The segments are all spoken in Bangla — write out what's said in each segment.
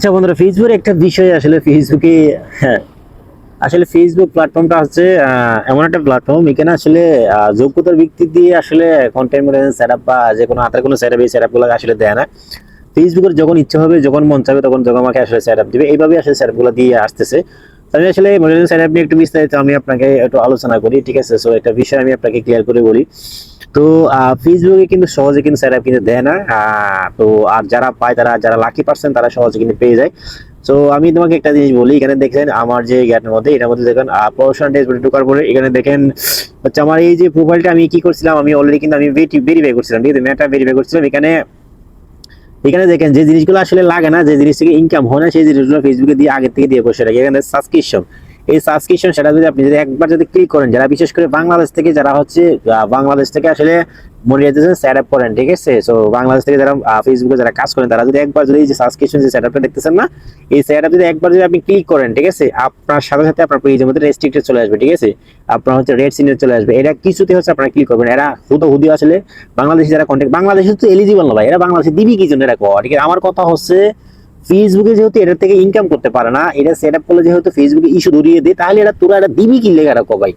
আচ্ছা বন্ধুরা ফেসবুকের একটা বিষয় আসলে ফেসবুকে হ্যাঁ আসলে ফেসবুক প্ল্যাটফর্মটা হচ্ছে এমন একটা প্ল্যাটফর্ম এখানে আসলে যোগ্যতার ভিত্তি দিয়ে আসলে কন্টেন্ট মডারেশন সেট আপ বা যে কোনো হাতের কোনো সেট আপ এই সেট আপগুলো আসলে দেয় না। ফেসবুকের যখন ইচ্ছা হবে, যখন মন চাবে তখন যখন আমাকে আসলে সেট আপ দেবে। এইভাবে আসলে সেট আপগুলো দিয়ে আসতেছে। আমি আসলে মডারেশন সেট আপ নিয়ে একটু বিস্তারিত আমি আপনাকে একটু আলোচনা করি, ঠিক আছে? সো একটা বিষয় আমি আপনাকে ক্লিয়ার করে বলি। তো ফেসবুকে কিন্তু সহজে কিন্তু আপ কিন্তু দেয় না। তো, আর যারা পায় তারা, যারা লাকি পার্সেন্ট তারা সহজে কিন্তু পেয়ে যায়। তো, আমি তোমাকে একটা জিনিস বলি, এখানে দেখছেন আমার যে জ্ঞানের মধ্যে, এটার মধ্যে দেখেন প্রফেশনাল ডেসবোর্ডে ঢোকার পরে এখানে দেখেন, হচ্ছে আমার এই যে প্রোফাইলটা আমি কি করছিলাম, আমি অলরেডি কিন্তু আমি ভেরিফাই করছিলাম, ঠিক আছে? মেটা ভেরিফাই করছিলাম। এখানে এখানে দেখেন, যে জিনিসগুলো আসলে লাগে না, যে জিনিস থেকে ইনকাম হয় না, সেই জিনিসগুলো ফেসবুকে দিয়ে আগে থেকে দিয়ে বসে রাখি। এখানে সাবস্ক্রিপশন এই সাবস্ক্রিপশন সেটা যদি আপনি যদি একবার যদি ক্লিক করেন, যারা বিশেষ করে বাংলাদেশ থেকে, যারা হচ্ছে বাংলাদেশ থেকে আসলে মনিটাইজেশন সেট আপ করেন, ঠিক আছে? সো বাংলাদেশ থেকে যারা ফেসবুকে যারা কাজ করেন, তারা যদি একবার যদি এই যে সাবস্ক্রিপশন যে সেট আপটা দেখতেছেন না, এই সেট আপ যদি একবার যদি আপনি ক্লিক করেন, ঠিক আছে, আপনার সাথে সাথে আপনার পেজের মধ্যে রেস্ট্রিক্টেড চলে আসবে, ঠিক আছে? আপনার হচ্ছে রেড সিগন্যাল চলে আসবে। এটা কিছুতে হচ্ছে আপনারা ক্লিক করবেন এরা হুদো হুদি আসলে বাংলাদেশি যারা কন্টেন্ট বাংলাদেশে তো এলিজিবল না ভাই। এরা বাংলাদেশে দিবি কি জন্য কয়? ঠিক আছে? আমার কথা হচ্ছে ফেসবুকে যেহেতু এটার থেকে ইনকাম করতে পারে না, এটা সেট আপ করলে যেহেতু ফেসবুকে ইস্যু ধরিয়ে দেয়, তাহলে এটা তোরা এটা দিবি কি লেগে রাখো ভাই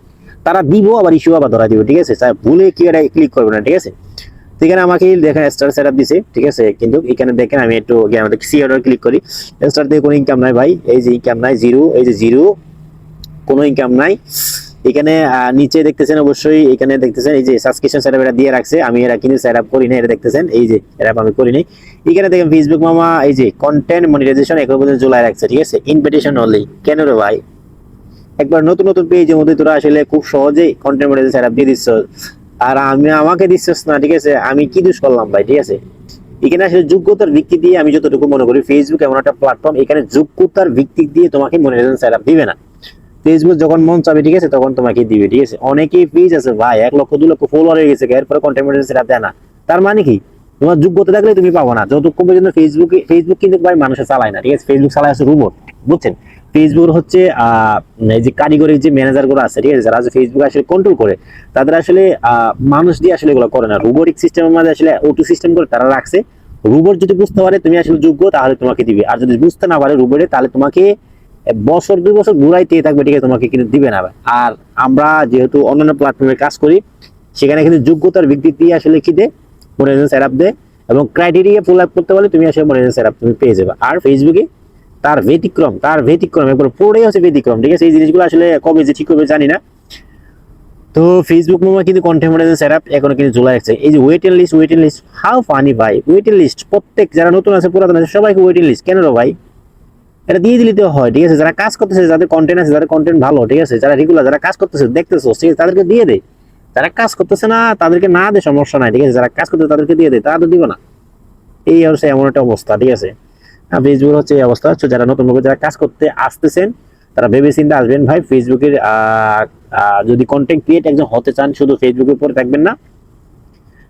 তারা দিব, আবার ইস্যু আবার ধরা দিবে, ঠিক আছে? ভুলে কি এটা ক্লিক করবে না, ঠিক আছে? এখানে আমাকে দেখেন স্টার সেট আপ দিছে, ঠিক আছে? কিন্তু এখানে দেখেন আমি একটু সি অর্ডার ক্লিক করি। স্টার থেকে কোনো ইনকাম নাই ভাই, এই যে ইনকাম নাই জিরো এই যে জিরো কোনো ইনকাম নাই। এখানে নিচে দেখতেছেন অবশ্যই, এখানে দেখতেছেন এই যে সাবস্ক্রিপশন সেটআপ এটা দিয়ে রাখছে। আমি এরা কিন্তু সেটআপ করি না এটা দেখতেছেন। এই যে সেটআপ আমি করি নাই। এখানে দেখেন ফেসবুক মামা, এই যে কন্টেন্ট মনিটাইজেশন এখন পর্যন্ত জুলাই রাখছে, ঠিক আছে? ইনভিটেশন অনলি কেন রে ভাই? একবার নতুন নতুন পেজের মধ্যে তোরা আসলে খুব সহজেই কন্টেন্ট মনিটাইজেশন সেটআপ দিয়ে দিচ্ছ। আর আমি, আমাকে দিচ্ছিস না, ঠিক আছে? আমি কি দোষ করলাম ভাই, ঠিক আছে? এখানে আসলে যোগ্যতার ভিত্তি দিয়ে আমি যতটুকু মনে করি ফেসবুক এমন একটা প্ল্যাটফর্ম এখানে যোগ্যতার ভিত্তি দিয়ে তোমাকে মনিটাইজেশন সেটআপ দিবে না। ফেসবুক যখন মন চাবে, ঠিক আছে, তখন তোমাকে দিবে, ঠিক আছে? অনেকেই পেজ আছে, ভাই, এক লক্ষ দু লক্ষ ফলোয়ার হয়ে গেছে, এরপরে কন্টেন্ট সেটা দেয় না। তার মানে কি? তোমার যোগ্যতা তুমি পাবো না। যতক্ষণ পর্যন্ত ফেসবুকে ফেসবুক কিন্তু ভাই মানুষে চালায় না, ঠিক আছে? ফেসবুক চালায় আছে রুমোট বুঝছেন? ফেসবুক হচ্ছে এই যে কারিগরি যে ম্যানেজারগুলো আছে, ঠিক আছে? যারা ফেসবুক আসলে কন্ট্রোল করে, তাদের আসলে মানুষ দিয়ে আসলে এগুলো করে না। রোবোটিক সিস্টেমের মধ্যে আসলে ওটু সিস্টেম করে তারা রাখছে। রোবট যদি বুঝতে পারে তুমি আসলে যোগ্য, তাহলে তোমাকে দিবে। আর যদি বুঝতে না পারে রোবটে তাহলে তোমাকে বছর, দুই বছর ঘুরাইতে থাকবে, ঠিক আছে, তোমাকে কিন্তু দিবে না আর আমরা যেহেতু অন্যান্য প্ল্যাটফর্মে কাজ করি, সেখানে কিন্তু যোগ্যতার ভিত্তি দিয়ে আসলে কি দে মনিটাইজেশন সেটআপ দে এবং ক্রাইটেরিয়া ফুল আপ করতে পারলে তুমি আসলে মনিটাইজেশন সেটআপ তুমি পেয়ে যাবে। আর ফেসবুকে তার ব্যতিক্রম তার ব্যতিক্রম একবার পুরোটাই হচ্ছে ব্যতিক্রম, ঠিক আছে? এই জিনিসগুলো আসলে কবে যে ঠিক হবে জানি না। তো ফেসবুক মোমা কিন্তু কন্টেন্ট মডেল সেটআপ এখনও কিন্তু জুলাই রাখছে এই যে waiting list waiting list how funny ভাই। ওয়েটিং লিস্ট প্রত্যেক যারা নতুন আছে, পুরাতন আছে, সবাইকে ওয়েটিং লিস্ট কেন ভাই? এটা দিয়ে দিলে হয়, ঠিক আছে? যারা কাজ করতেছে, যাদের কন্টেন্ট আছে, যাদের কন্টেন্ট ভালো, ঠিক আছে? যারা রেগুলার যারা কাজ করতেছে, দেখতেছো ঠিক আছে তাদেরকে দিয়ে দে যারা কাজ করতেছে না, তাদেরকে না দে সমস্যা নাই, ঠিক আছে? যারা কাজ করতেছে, তাদেরকে দিয়ে দে তারা দিব না। এই হচ্ছে এমন একটা অবস্থা, ঠিক আছে? ফেসবুক হচ্ছে এই অবস্থা, হচ্ছে যারা নতুন যারা কাজ করতে আসতেছেন, তারা ভেবে চিন্তে আসবেন, ভাই ফেসবুকের যদি কন্টেন্ট ক্রিয়েট একজন হতে চান, শুধু ফেসবুকের উপরে থাকবেন না।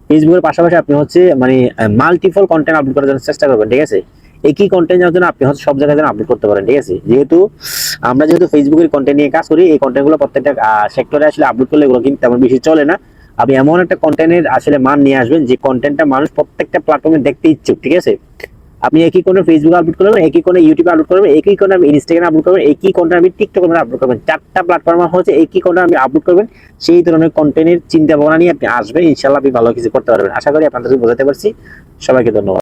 ফেসবুকের পাশাপাশি আপনি হচ্ছে মানে মাল্টিপল কন্টেন্ট আপলোড করার জন্য চেষ্টা করবেন, ঠিক আছে? একই কন্টেন্ট যেন আপনি হয়তো সব জায়গায় যেন আপলোড করতে পারেন, ঠিক আছে? যেহেতু আমরা যেহেতু ফেসবুকের কন্টেন্ট নিয়ে কাজ করি, এই কন্টেন্টগুলো প্রত্যেকটা সেক্টরে আসলে আপলোড করলে এগুলো কিন্তু তেমন বেশি চলে না। আপনি এমন একটা কন্টেন্টের আসলে মান নিয়ে আসবেন, যে কন্টেন্টটা মানুষ প্রত্যেকটা প্ল্যাটফর্মে দেখতে ইচ্ছুক, ঠিক আছে? আপনি একই কোনো ফেসবুক আপলোড করবেন, একই কোনো ইউটিউবে আপলোড করবেন, একই কোনো আপনি ইনস্টাগ্রামে আপলোড করবেন, একই আপনি টিকটকের মধ্যে আপলোড করবেন। চারটা প্ল্যাটফর্ম হচ্ছে একই কন্টেন্ট আপনি আপলোড করবেন, সেই ধরনের কন্টেন্টের চিন্তা ভাবনা নিয়ে আপনি আসবেন ইনশাল্লাহ আপনি ভালো কিছু করতে পারবেন। আশা করি আপনাদের বোঝাতে পারছি। সবাইকে ধন্যবাদ।